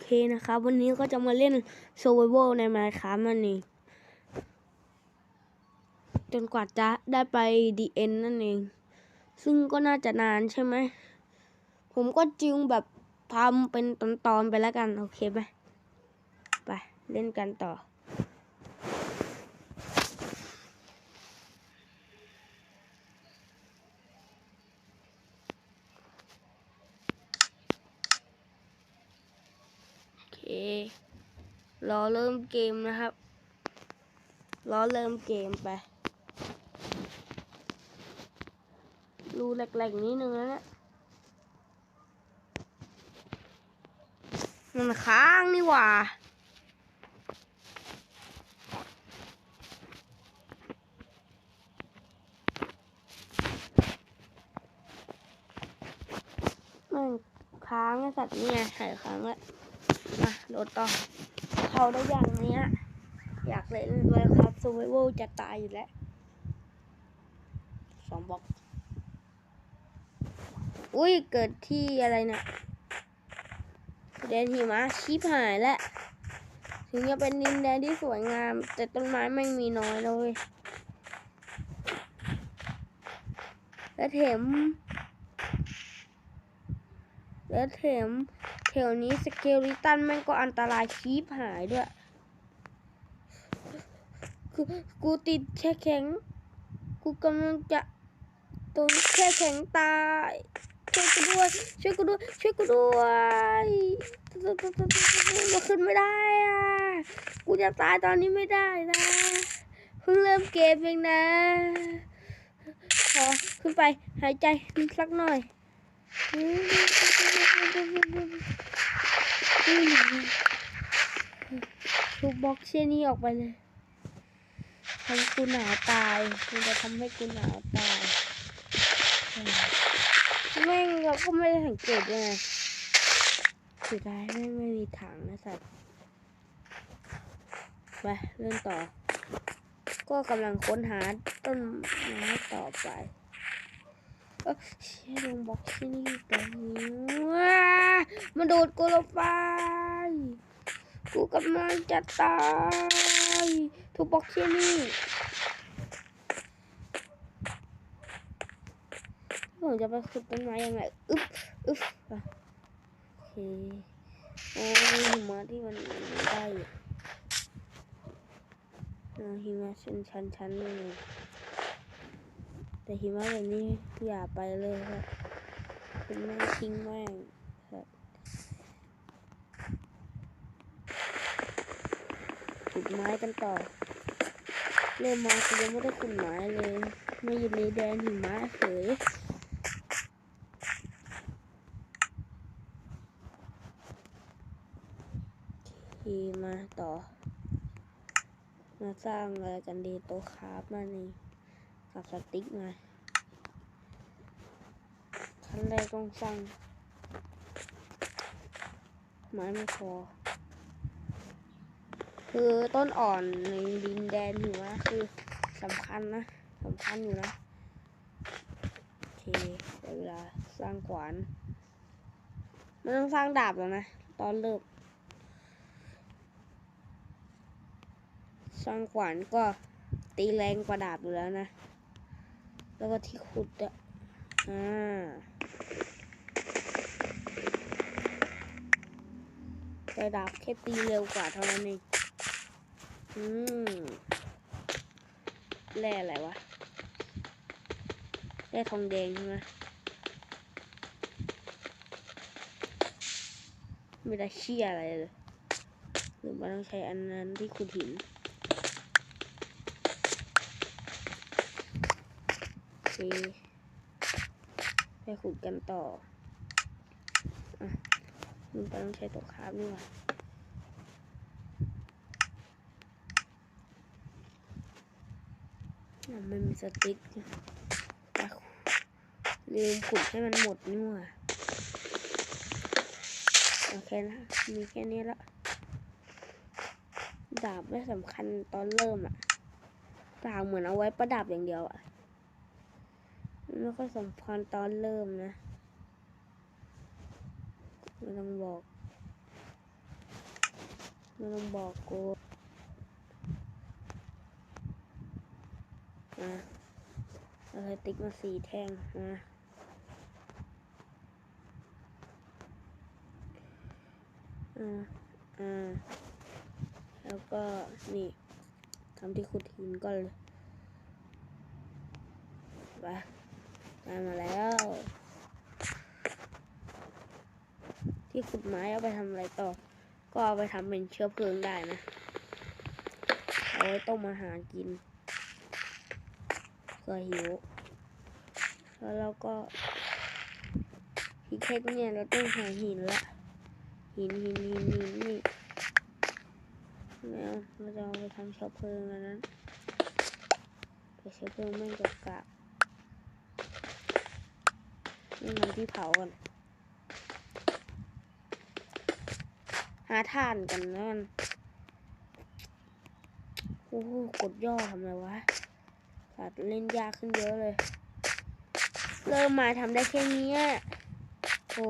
เคนะครับ วันนี้ก็จะมาเล่น Survival ใน Minecraft นั่นเองจนกว่าจะได้ไปดีเอนนั่นเอง ซึ่งก็น่าจะนานใช่ไหม ผมก็จึงแบบทำเป็นตอนๆไปแล้วกัน โอเคไหมไป เล่นกันต่อ โอเค รอเริ่มเกมนะครับ รอเริ่มเกมไป รูแหลกๆนิดนึงนะเนี่ยมันค้างนี่หว่ามันค้างไอสัตว์นี่ไงหายค้างแล้วมาโดดต่อ เขาได้อย่างเนี้ย อยากเล่นเลยครับซูเวอร์จะตายอยู่แล้วสองบล็อกอุ้ยเกิดที่อะไรนี่ยแดนหิมะชิบหายแล้วถึงจะเป็นดินแดนที่สวยงาม แต่ต้นไม้ไม่มีน้อยเลยและเถมและเถม แถวนี้สเกลิตันแม่งก็อันตรายชีพหายด้วย กูกูติดแช่แข็ง กูกำลังจะโดนแช่แข็งตายช่วยกูด้วย ช่วยกูด้วย ช่วยกูด้วยมาขึ้นไม่ได้อะ กูจะตายตอนนี้ไม่ได้นะ เพิ่งเริ่มเกมเองนะ ขอขึ้นไปหายใจสักหน่อย ทุบบล็อกเช่นนี้ออกไปเลยทำกูหนาวตายมันจะทำให้กูหนาวตายแม่งเราก็ไม่ได้สังเกตยังไงสุดท้ายแม่งไม่มีถังนะสัตว์ไปเริ่มต่อ ก็กำลังค้นหาต้นไม้ต่อไป เอ้ยเชี่ยลงบ็อกที่นี่แต่นี้ว้ามันโดดกูลงไปกูกำลังจะตายทุกบ็อกที่นี่ผมจะไปขุดต้นไม้ยังไงอึ๊บอึ๊บโอเคโอ้ยหิมะที่มันได้อยู่อ่าหิมะชั้นชั้นชั้นเลย แต่หิมะแบบนี้อย่าไปเลยครับคุณแม่งทิ้งแม่งครับขุดไม้กันต่อ เริ่มมาคือยังไม่ได้ขุดไม้เลยมาอยู่ในแดนหิมะเฉยทีมาต่อ มาสร้างอะไรกันดีโต๊ะคราฟมานี่ กับสติ๊กมาขั้นแรกต้องสร้างไม้ไม่พอ คือต้นอ่อนในดินแดนอยู่นะคือสำคัญนะสำคัญอยู่นะโอเคได้เวลาสร้างขวานมันต้องสร้างดาบแล้วนะตอนเริ่มสร้างขวานก็ตีแรงกว่าดาบอยู่แล้วนะ แล้วก็ที่ขุดอะอ่าแต่ดาบแค่ตีเร็วกว่าเท่านั้นเอง อืมแร่อะไรวะแร่ทองแดงใช่ไหมไม่ได้เชี่ยอะไรเลย หรือมันต้องใช้อันนั้นที่ขุดหิน โอเค ไปขุดกันต่ออะมันต้องใช้ตัวคราบนี่ว่าอะมันมีสติ๊กนะไปลืมขุดให้มันหมดนี่ว่าโอเคนะ มีแค่นี้ละ ดาบไม่สำคัญตอนเริ่มอะดาบเหมือนเอาไว้ประดับอย่างเดียวอะ ไม่ค่อยสำคัญตอนเริ่มนะไม่ต้องบอกไม่ต้องบอกกูมาเอาติ๊กมาสี่แท่งมาอ่าอ่าแล้วก็นี่ทำที่ขุดหินก่อนเลยไป ได้มาแล้ว ที่ขุดไม้เอาไปทำอะไรต่อ ก็เอาไปทำเป็นเชื้อเพลิงได้นะ เอาไว้ต้มอาหารกินเพื่อหิว แล้วเราก็พิเทคเนี่ยเราต้องหาหินละ หินหินหินหินนี่แล้วเราจะเอาไปทำเชื้อเพลิงอันนั้นแต่เชื้อเพลิงไม่งกับกาก นี่มันที่เผาก่อนหาท่านกันแล้วกันโอ้โหกดย่อทำไรวะสัตว์เล่นยากขึ้นเยอะเลย เริ่มมาทำได้แค่นี้โอ้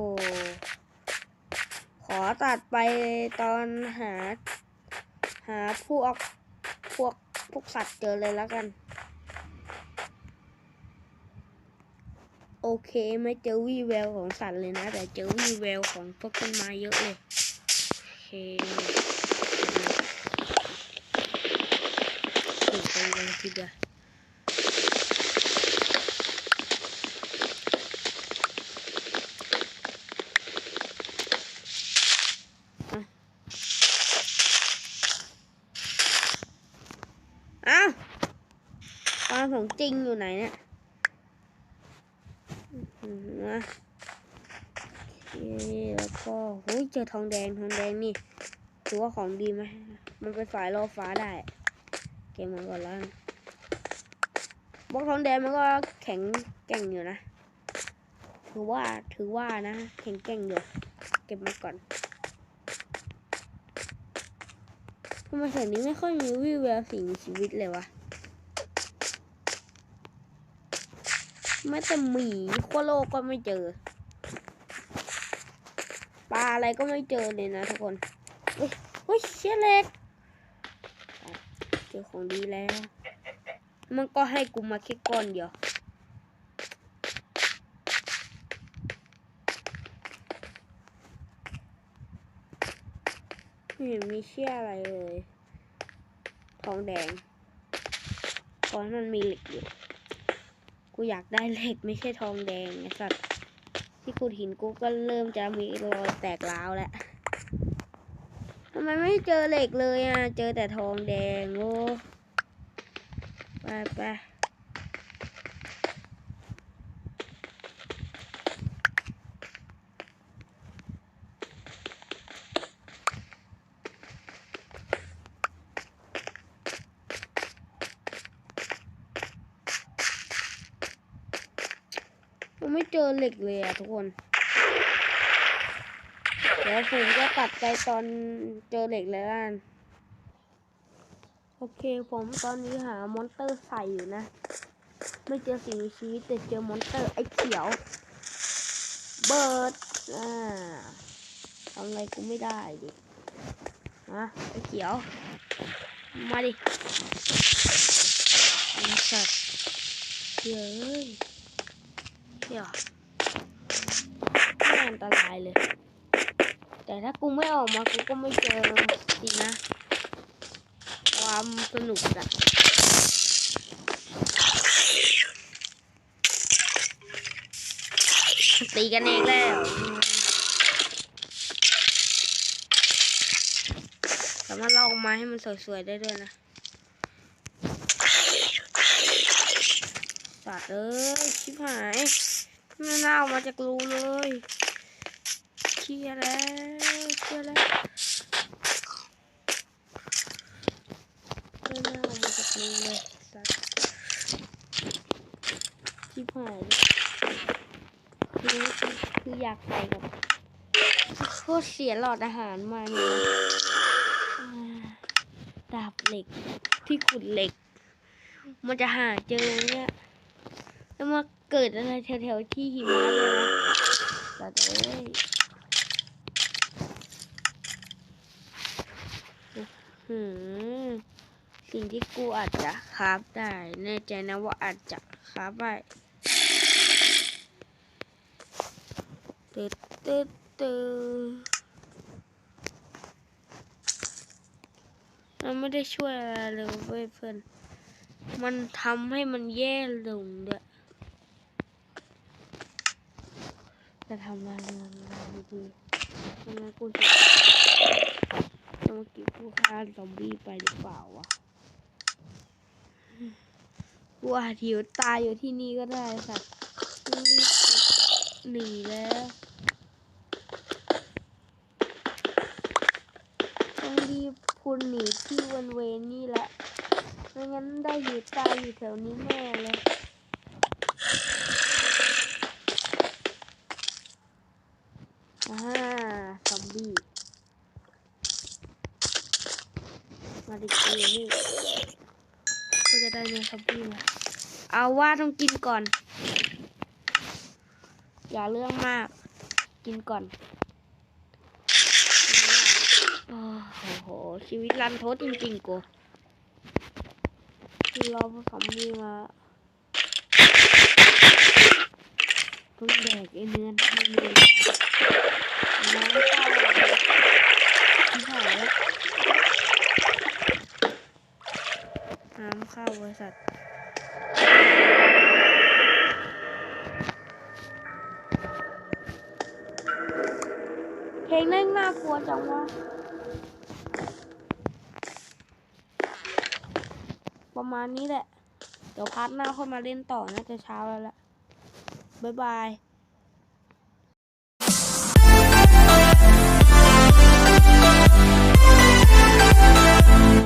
ขอตัดไปตอนหา หาพวกพวกพวกสัตว์เจอเลยแล้วกัน โอเคไม่เจอวี่แววของสัตว์เลยนะ แต่เจอวี่แววของพวกต้นไม้เยอะเลย โอเคปลูกไปเลยทีเดียวอะอ้าวปลาของจริงอยู่ไหนเนี่ย นะโอเคแล้วก็โอ้ยเจอทองแดงทองแดงนี่ถือว่าของดีไหมมันเป็นสายล่อฟ้าได้ เกมมันก่อนแล้วบล็อกทองแดงมันก็แข็งแกร่งอยู่นะ ถือว่าถือว่านะ แข็งแกร่งอยู่ เก็บมาก่อนทำไมแถวนี้ไม่ค่อยมีวิวแววสิ่งมีชีวิตเลยวะ แม้แต่หมีขั้วโลกก็ไม่เจอ ปลาอะไรก็ไม่เจอเลยนะทุกคนเฮ้ยเชี่ยเล็ก เจอของดีแล้ว มันก็ให้กูมาแค่ก้อนเดียวไม่เห็นมีเชี่ยอะไรเลย ทองแดงตอนมันมีเหล็กอยู่ กูอยากได้เหล็กไม่ใช่ทองแดงไอ้สัตว์ที่กูหินกูก็เริ่มจะมีรอยแตกร้าวแล้วทำไมไม่เจอเหล็กเลยอะ เจอแต่ทองแดงโอ้ไปไป ไม่เจอเหล็กเลยอะทุกคน เดี๋ยวผมจะตัดไปตอนเจอเหล็กเลยละกัน โอเคผมตอนนี้หามอนเตอร์ใส่อยู่นะ ไม่เจอสิ่งมีชีวิตแต่เจอมอนเตอร์ไอ้เขียว เบิร์ดอ่าทำอะไรกูไม่ได้ดิอะไอ้เขียว มาดิไอ้สัตว์เฮ้ย เขียวไม่อันตรายเลย แต่ถ้ากูไม่ออกมากูก็ไม่เจอสินะ ความสนุกอะตีกันเองแล้วสามารถลอกมาให้มันสวยๆได้ด้วยนะ สัตว์เอ้ยชิบหายไม่น่าเอามาจากรูเลยเชียแล้วเชียแล้วไม่น่าเอามาจากรูเลยสัตว์ชิบหายคือคืออยากใส่กับโคตรเสียหลอดอาหารมาเนี่ยอ่าดาบเหล็กที่ขุดเหล็ก มันจะหาเจอเนี่ย แล้วมาเกิดอะไรแถวๆที่หิมะเลยนะแต่เอ้ยหืมสิ่งที่กูอาจจะคราฟได้แน่ใจนะว่าอาจจะคราฟได้ตึ๊ดตึ๊ดตึ๊ดมันไม่ได้ช่วยอะไรเลยเพื่อน มันทำให้มันแย่ลงด้วย จะทำอะไรอะไรดีทำไมกูจะจะมาก็บผู้ฆ่าซอมบี้ไปหรือเปล่าวะกูอาจหิวตายอยู่ที่นี่ก็ได้ค่ะต้องรีบหนีแล้วต้องรีบพุนหนีที่วันเวนี่แหละไม่งั้นได้หิวตายอยู่แถวนี้แน่เลย อ่าซอมบี้ มาดิเกนี่ก็จะได้เนื้อซอมบี้มาเอาว่าต้องกินก่อน อย่าเรื่องมาก กินก่อนโอ้โห ชีวิตรันทดจริงๆกูคือรอพวกซอมบี้มาต้องแดกไอ้เนื้อที่มันน้ำเข้าที่หายแล้ว น้ำเข้าบริษัทเพลงนั่งน่ากลัวจังวะประมาณนี้แหละ เดี๋ยวพาร์ทหน้าค่อยมาเล่นต่อน่าจะเช้าแล้วแหละบ๊ายบาย